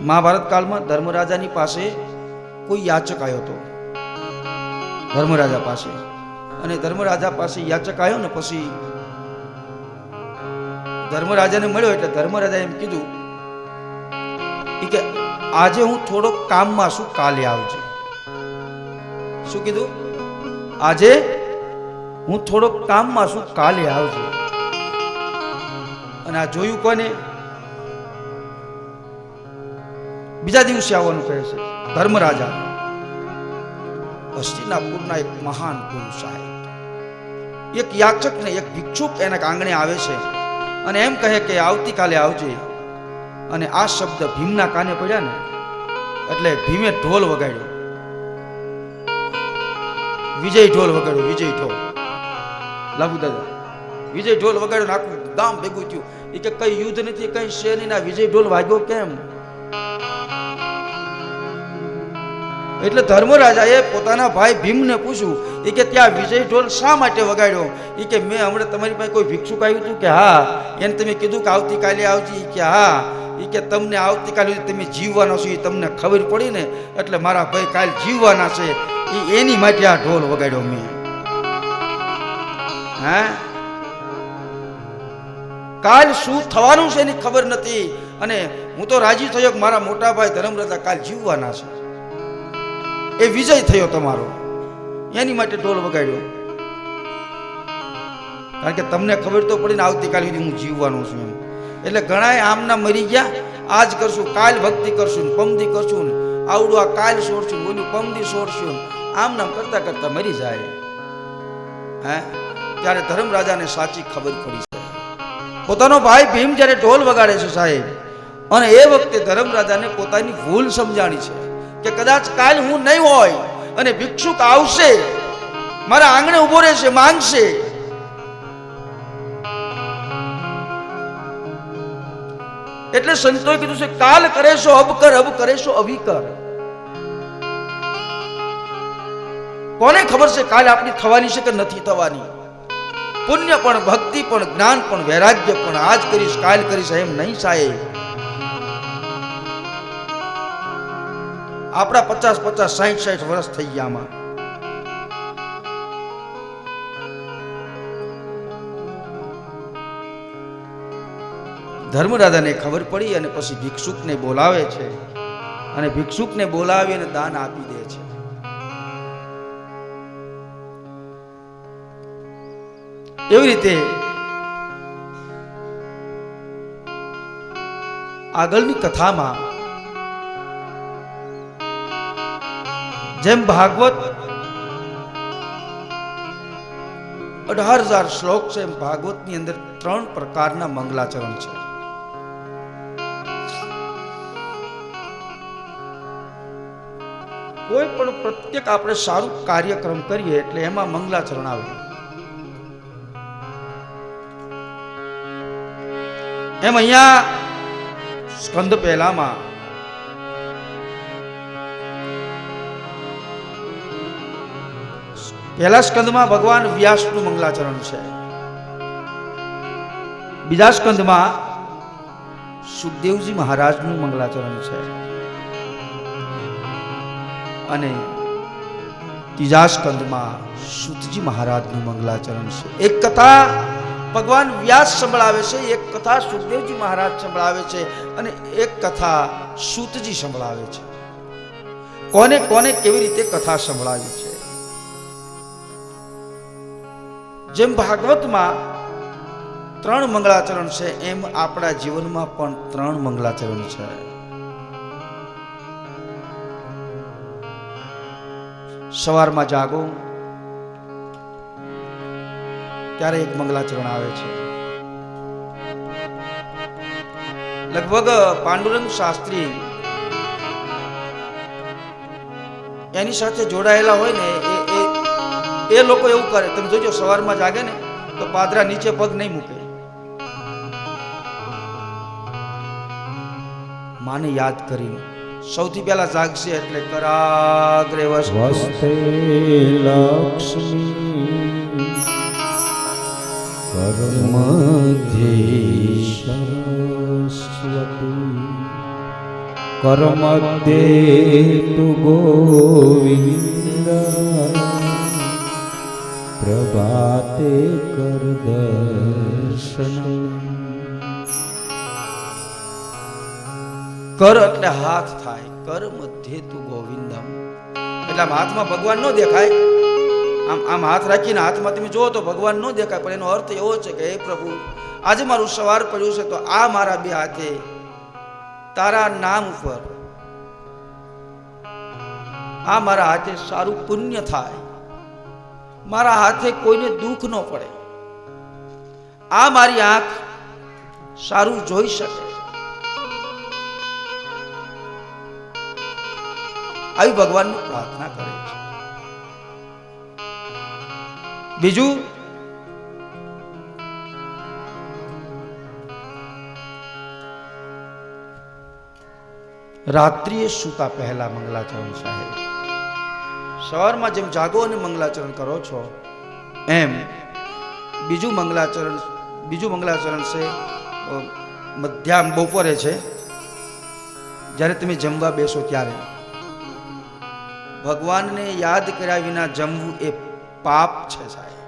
મહાભારત કાળમાં ધર્મરાજાની પાસે કોઈ યાચક આવ્યો હતો. ધર્મરાજા પાસે. અને ધર્મરાજા પાસે યાચક આવ્યો ને પછી ધર્મરાજાને મળ્યો એટલે ધર્મરાજા એમ કીધું કે આજે હું થોડોક કામમાં છું, કાલે આવજે. શું કીધું? આજે હું થોડોક કામમાં છું, કાલે આવજે. અને આ જોયું કોને? બીજા દિવસે આવવાનું કહે છે, ધર્મરાજા, હસ્તિનાપુરના એક મહાન પુરુષ સાહેબ, એક યાચક ને એક ભિક્ષુક એના આંગણે આવે છે અને એમ કહે કે આવતીકાલે આવજે. અને આ શબ્દ ભીમના કાને પડ્યા ને, એટલે ભીમે ઢોલ વગાડ્યો. વિજય ઢોલ વગાડ્યો, વિજય ઢોલ. લાગુ દાદા, વિજય ઢોલ વગાડ્યો આખું ગામ ભેગું થયું. એ કે કઈ યુદ્ધ નથી, કઈ નહીં વિજય ઢોલ વાગ્યો કેમ? એટલે ધર્મરાજાએ પોતાના ભાઈ ભીમને પૂછ્યું એ કે ત્યાં વિજય ઢોલ શા માટે વગાડ્યો? એ કે, મેં હમણાં તમારી પાસે કોઈ ભિક્ષુક આવ્યું હતું કે, હા. એને તમે કીધું કે, આવતીકાલે આવજી. કે, હા. એ કે, તમને આવતીકાલે તમે જીવવાના છો એ તમને ખબર પડી ને, એટલે મારા ભાઈ કાલ જીવવાના છે. એ એની માટે આ ઢોલ વગાડ્યો મેં. હા? કાલ શું થવાનું છે એની ખબર નથી. અને હું તો રાજી થયો કે મારા મોટા ભાઈ ધર્મરાજા કાલ જીવવાના છે. એ વિજય થયો તમારો. એની માટે ઢોલ વગાડ્યો. કારણ કે તમને ખબર તો પડી ને આવતીકાલ સુધી હું જીવવાનો છું એમ. એટલે ઘણાય આમના મરી ગયા. આજ કરશું, કાલ ભક્તિ કરશું પમદી કરશું આવડું આ કાલ છોડશું બોલ્યું પમદી છોડશું આમ નામ કરતા કરતા મરી જાય. હે? ત્યારે ધર્મરાજાને સાચી ખબર પડી છે. પોતાનો ભાઈ ભીમ જ્યારે ઢોલ વગાડે છે સાહેબ, અને એ વખતે ધર્મરાજાને પોતાની ભૂલ સમજાણી છે. કે કદાચ કાલ હું નહીં હોય અને ભિક્ષુક આવશે, મારા આંગણે ઊભો રહેશે, માંગશે. એટલે સંતોએ કીધું છે, કાલ કરે છો અબ કર, અબ કરે છો કર. કોને ખબર છે કાલ આપણી થવાની છે કે નથી થવાની? પુણ્ય પણ, ભક્તિ પણ, જ્ઞાન પણ, વૈરાગ્ય પણ. આજ કરીશ, કાલ કરીશ, એમ નહીં સાહેબ. આપણા પચાસ પચાસ સાઠ સાઠ વર્ષ થઈ ગયા આમાં ધર્મરાજાને ખબર પડી અને પછી ભિક્ષુકને બોલાવે છે અને ભિક્ષુકને બોલાવી અને દાન આપી દે છે. એવી રીતે આગળની કથામાં જેમ ભાગવત અઢાર હજાર શ્લોક છે, એમ ભાગવતની અંદર ત્રણ પ્રકારના મંગલાચરણ છે. કોઈ પણ પ્રત્યેક આપણે સારું કાર્યક્રમ કરીએ એટલે એમાં મંગલાચરણ આવે. એમ અહીંયા સ્કંદ પહેલામાં પહેલા સ્કંદમાં ભગવાન વ્યાસનું મંગલાચરણ છે. બીજા સ્કંદમાં સુખદેવજી મહારાજનું મંગલાચરણ છે. અને ત્રીજા સ્કંદમાં સુતજી મહારાજનું મંગલાચરણ છે. એક કથા ભગવાન વ્યાસ સંભળાવે છે, એક કથા સુખદેવજી મહારાજ સંભળાવે છે અને એક કથા સુતજી સંભળાવે છે. કોને કોને કેવી રીતે કથા સંભળાવી છે? જેમ ભાગવતમાં ત્રણ મંગળાચરણ છે, એમ આપણા જીવનમાં પણ ત્રણ મંગળાચરણ છે. સવારમાં જાગો. ત્યારે એક મંગલાચરણ આવે છે. લગભગ પાંડુરંગ શાસ્ત્રી એની સાથે જોડાયેલા હોય ને, એ એ લોકો એવું કરે, તમે જોજો, સવારમાં જાગે ને, તો પાદરા નીચે પગ નહીં મૂકે. માને યાદ કરીને, સૌથી પહેલા જાગશે એટલે કરાગ્રે વસ્તે. લક્ષ્મી કર્મધ્યે સરસ્વતી કર્મધ્યે તુ ગોવિંદ પ્રભાતે કર દર્શન. કર એટલે હાથ થાય કર મધ્ય તું ગોવિંદમ. એટલે આમ હાથમાં ભગવાન ન દેખાય. આમ આમ હાથ રાખીને હાથમાં તમે જુઓ તો ભગવાન ન દેખાય, પણ એનો અર્થ એવો છે કે, હે પ્રભુ, આજે મારું સવાર પડ્યું છે તો આ મારા બે હાથે, તારા નામ ઉપર આ મારા હાથે સારું પુણ્ય થાય. મારા હાથે કોઈને દુઃખ ન પડે. આ મારી આંખ સારું જોઈ શકે. આવી ભગવાનની પ્રાર્થના કરે છે. બીજું, રાત્રિએ સૂતા પહેલા મંગલાચરણ સાહેબ સવારમાં જેમ જાગો અને મંગલાચરણ કરો છો, એમ બીજું મંગલાચરણ બીજું મંગલાચરણ છે મધ્યાહન બપોરે છે. જ્યારે તમે જમવા બેસો ત્યારે. ભગવાનને યાદ કર્યા વિના જમવું એ પાપ છે સાહેબ.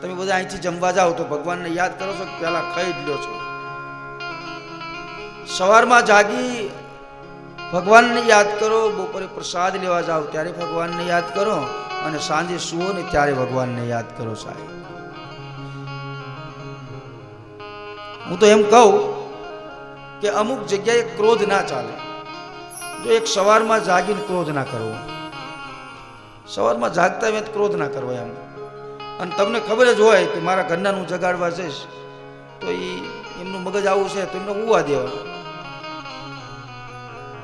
તમે બધા અહીંથી જમવા જાઓ તો ભગવાનને યાદ કરો છો પહેલા ખાઈ જ લ્યો છો. સવારમાં જાગી ભગવાનને યાદ કરો, બપોરે પ્રસાદ લેવા જાઓ ત્યારે ભગવાનને યાદ કરો અને સાંજે સુઓ ને ત્યારે ભગવાનને યાદ કરો સાહેબ. હું તો એમ કહું કે અમુક જગ્યાએ ક્રોધ ના ચાલે. જો એક સવારમાં જાગીને ક્રોધ ના કરવો. સવારમાં જાગતા મેં ક્રોધ ના કરવો એમ. અને તમને ખબર જ હોય કે મારા ઘરનાનું જગાડવા જઈશ, તો એ એમનું મગજ આવું છે, તો એમને ઉવા દેવા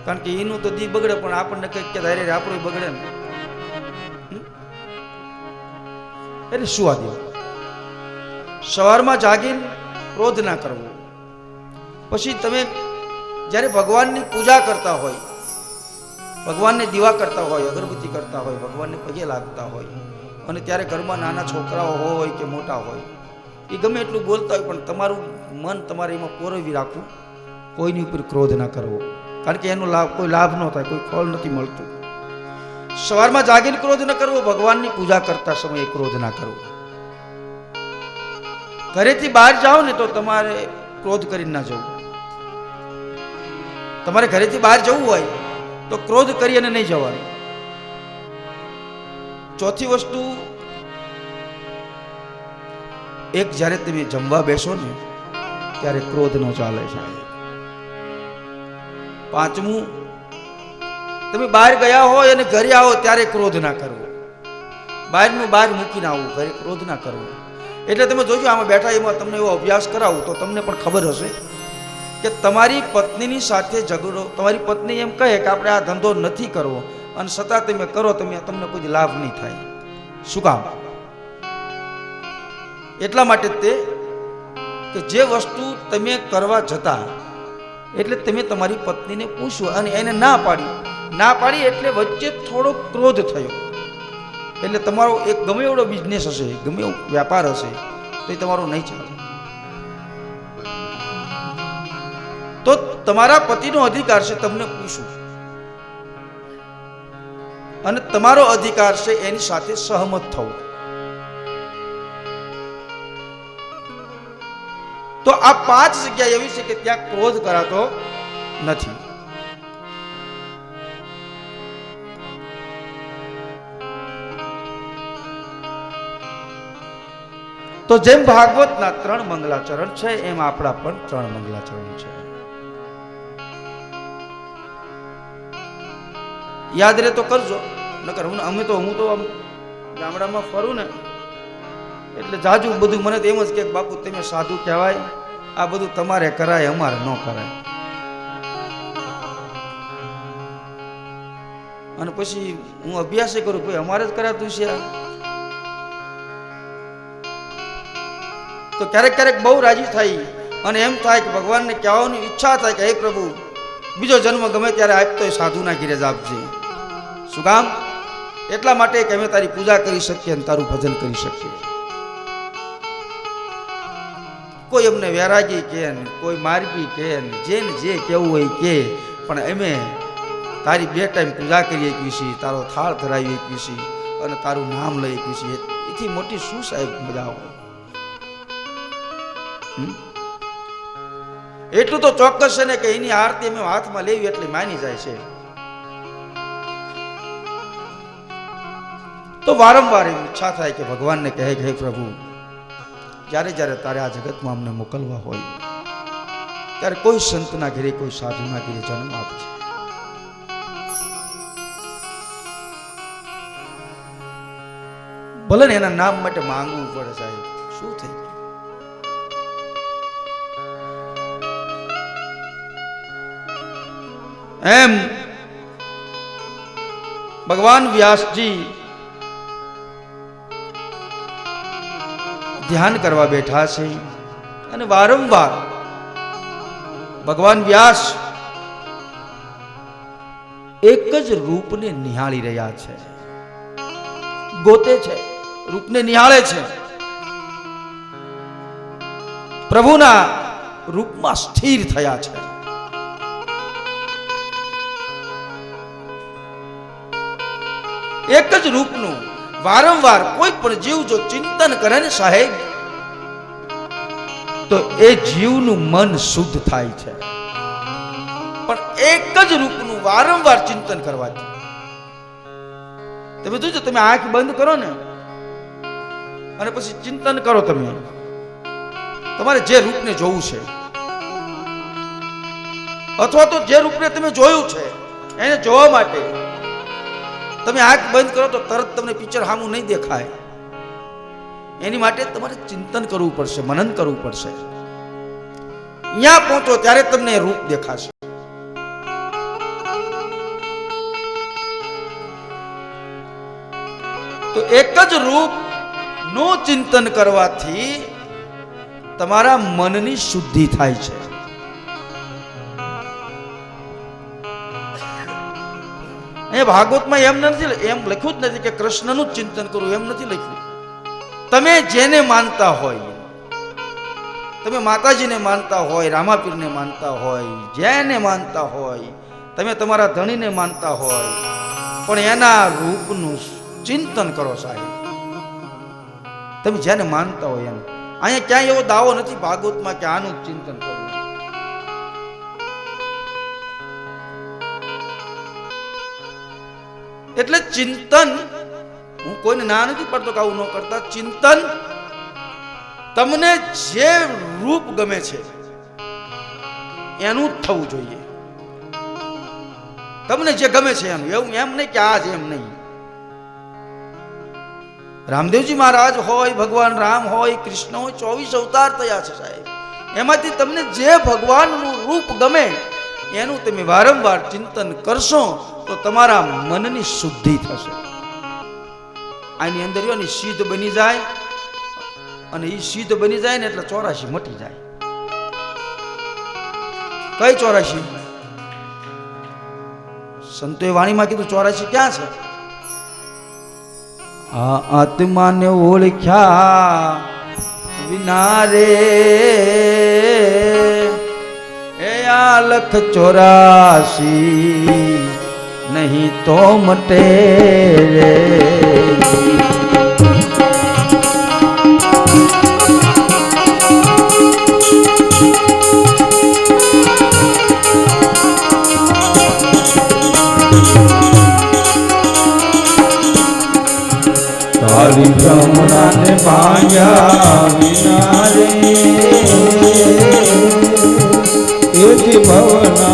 કારણ કે એનું તો દી બગડે, પણ આપણને કંઈક કે ધારે આપણું બગડે ને? એટલે સુવા દેવું સવારમાં જાગીને ક્રોધ ના કરવો. પછી તમે જ્યારે ભગવાનની પૂજા કરતા હોય, ભગવાનને દીવા કરતા હોય, અગરબત્તી કરતા હોય, ભગવાનને પગે લાગતા હોય, અને ત્યારે ઘરમાં નાના છોકરાઓ હોય કે મોટા હોય, એ ગમે એટલું બોલતા હોય, પણ તમારું મન તમારે એમાં પોરવી રાખવું, કોઈની ઉપર ક્રોધ ના કરવો. કારણ કે એનો લાભ, કોઈ લાભ ન થાય, કોઈ ફળ નથી મળતું. સવારમાં જાગીને ક્રોધ ન કરવો, ભગવાનની પૂજા કરતા સમયે ક્રોધ ના કરવો. ઘરેથી બહાર જાઓ ને તો તમારે ક્રોધ કરીને ના જવું. તમારે ઘરેથી બહાર જવું હોય તો ક્રોધ કરી અને નહીં જવાનું. ચોથી વસ્તુ, એક જ્યારે તમે જમવા બેસો ને, ત્યારે ક્રોધ ન ચાલે સાહેબ. પાંચમું, તમે બહાર ગયા હોય અને ઘરે આવો ત્યારે ક્રોધ ના કરવો. બહારનું બહાર મૂકીને આવવું ઘરે ક્રોધ ના કરવો. એટલે તમે જોજો, આમાં બેઠા એમાં તમને એવો અભ્યાસ કરાવું તો તમને પણ ખબર હશે કે તમારી પત્નીની સાથે ઝઘડો, તમારી પત્ની એમ કહે કે આપણે આ ધંધો નથી કરવો અને છતાં તમે કરો, તમે તમને કોઈ લાભ નહીં થાય. શું કામ? એટલા માટે તે કે જે વસ્તુ તમે કરવા જતા એટલે તમે તમારી પત્નીને પૂછો અને એને ના પાડી. ના પાડી એટલે વચ્ચે થોડો ક્રોધ થયો. એટલે તમારો એક ગમે એવડો બિઝનેસ હશે, ગમે એવો વ્યાપાર હશે, તો એ તમારો નહીં ચાલે. તો તમારા પતિનો અધિકાર છે, તમને પૂછવું અને તમારો અધિકાર છે, એની સાથે સહમત થવું. તો આ પાંચ જગ્યા એવી છે કે ત્યાં ક્રોધ કરાતો નથી. તો જેમ ભાગવતના ત્રણ મંગલાચરણ છે, એમ આપણા પણ ત્રણ મંગલાચરણ છે. યાદ રહે તો કરજો. નકર હું અમે તો હું તો ગામડામાં ફરું ને એટલે જાજુ બધું મને તો એમ જ કે બાપુ, તમે સાધુ કહેવાય, આ બધું તમારે કરાય, અમારે ન કરાય. અને પછી હું અભ્યાસ કરું, ભાઈ, અમારે જ કરાતું છે તો ક્યારેક ક્યારેક બહુ રાજી થાય, અને એમ થાય કે ભગવાનને કહેવાની ઈચ્છા થાય કે, હે પ્રભુ, બીજો જન્મ ગમે ત્યારે આપતો સાધુના ઘીરે જ આપજે. શું કામ? એટલા માટે કે અમે તારી પૂજા કરી શકીએ અને તારું ભજન કરી શકીએ. કોઈ અમને વેરાગી ને, કોઈ માર્ગી ને, જેને જે કહેવું હોય કે પણ અમે તારી બે ટાઈમ પૂજા કરી શકીએ છીએ તારો થાળ ધરાવી શકીએ છીએ અને તારું નામ લઈ શકીએ છીએ એથી મોટી શું સાહેબ મજા હોય એટલું તો ચોક્કસ છે ને કે એની આરતી અમે હાથમાં લેવી એટલે માની જાય છે. તો વારંવાર ઈચ્છા થાય કે ભગવાનને કહે કે હે પ્રભુ જ્યારે જ્યારે તારે આ જગતમાં અમને મોકલવા હોય, ત્યારે કોઈ સંતના ઘરે, કોઈ સાધુના ઘરે જન્મ આપજે. ભલે ને એના નામ માટે માંગવું પડે સાહેબ, શું થઈ એમ ભગવાન વ્યાસજી ધ્યાન કરવા બેઠા છે અને વારંવાર ભગવાન વ્યાસ એક જ રૂપને નિહાળી રહ્યા છે. ગોતે છે, રૂપને નિહાળે છે. પ્રભુના રૂપમાં સ્થિર થયા છે. એક જ રૂપનું વારંવાર કોઈ પણ જીવ જો ચિંતન કરે ને સાહેબ તો એ જીવનું મન શુદ્ધ થાય છે. પણ એક જ રૂપનું વારંવાર ચિંતન કરવાથી. તમે જોજો, તમે આંખ બંધ કરો ને, અને પછી ચિંતન કરો તમે. તમારે જે રૂપને જોવું છે, અથવા તો જે રૂપને તમે જોયું છે, એને જોવા માટે તમે આંખ બંધ કરો તો તરત તમને પિક્ચર સામું નહીં દેખાય. એની માટે તમારે ચિંતન કરવું પડશે, મનન કરવું પડશે. અહીંયા પહોંચો ત્યારે તમને રૂપ દેખાશે. તો એક જ રૂપનું ચિંતન કરવાથી તમારા મનની શુદ્ધિ થાય છે. એ ભાગવતમાં એમ નથી, એમ લખ્યું જ નથી કે કૃષ્ણનું ચિંતન કરવું, એમ નથી લખ્યું. તમે જેને માનતા હોય, તમે માતાજીને માનતા હોય, રામાપીરને માનતા હોય જેને માનતા હોય, તમે તમારા ધણીને માનતા હોય, પણ એના રૂપનું ચિંતન કરો સાહેબ. તમે જેને માનતા હોય એમ. અહીંયા ક્યાંય એવો દાવો નથી ભાગવતમાં કે આનું ચિંતન કરવું. એટલે ચિંતન હું કોઈને ના નથી પડતો કે આવું ન કરતા. ચિંતન તમને જે રૂપ ગમે છે, એનું થવું જોઈએ. તમને જે ગમે છે એનું. એવું એમ નહીં કે આ જ એમ નહીં. રામદેવજી મહારાજ હોય, ભગવાન રામ હોય, કૃષ્ણ હોય, ચોવીસ અવતાર થયા છે સાહેબ. એમાંથી તમને જે ભગવાનનું રૂપ ગમે, એનું તમે વારંવાર ચિંતન કરશો તો તમારા મનની શુદ્ધિ થશે. આની અંદર એની સિદ્ધ બની જાય. અને એ સિદ્ધ બની જાય ને એટલે ચોરાશી મટી જાય. કઈ ચોરાશી? સંતોએ વાણીમાં કીધું ચોરાશી ક્યાં છે? આ આત્માને ઓળખ્યા વિના રે. એ આ લખ ચોરાશી. નહીં તો મટે રે તારી ભ્રમણાને ભાંગ્યા વિના રે એથી ભવના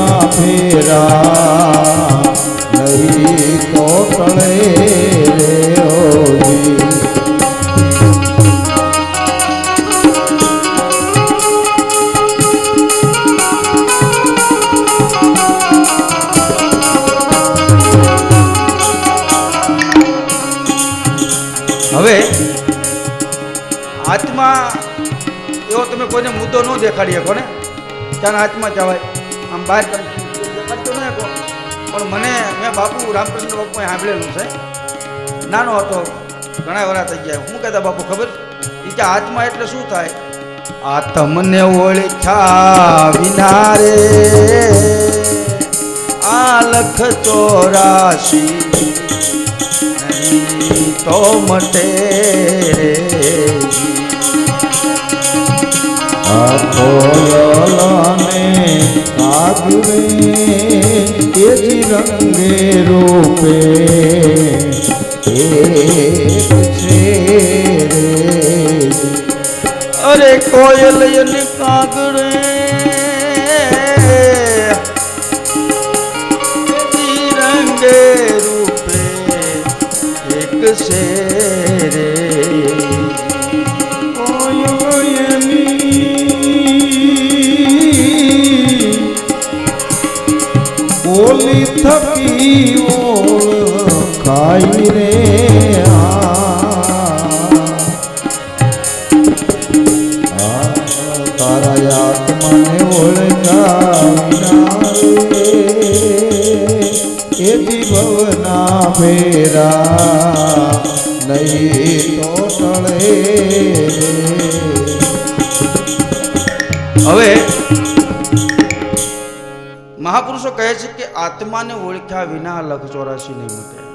ત્યાં હાથમાં જવાય આમ બહાર તમે દેખાડતો ન શકો પણ મને, મેં બાપુ રામચંદ્ર બાપુ સાંભળેલું છે. નાનો હતો. ઘણા વરા થઈ ગયા. હું કહેતા, બાપુ, ખબર? એ આત્મા એટલે શું થાય? આ તમને ઓળખ્યા વિના રે. આ લખ ચોરાશી તો મટે રે. આ કોયલને કાગરે તેજી રંગે રૂપે અરે કોયલ અને આત્માને ઓળખાવિના રે એથી ભવના ફેરા નહીં તો હવે મહાપુરુષો કહે છે કે આત્માને ઓળખ્યા વિના લખચોરાશી નહીં મટે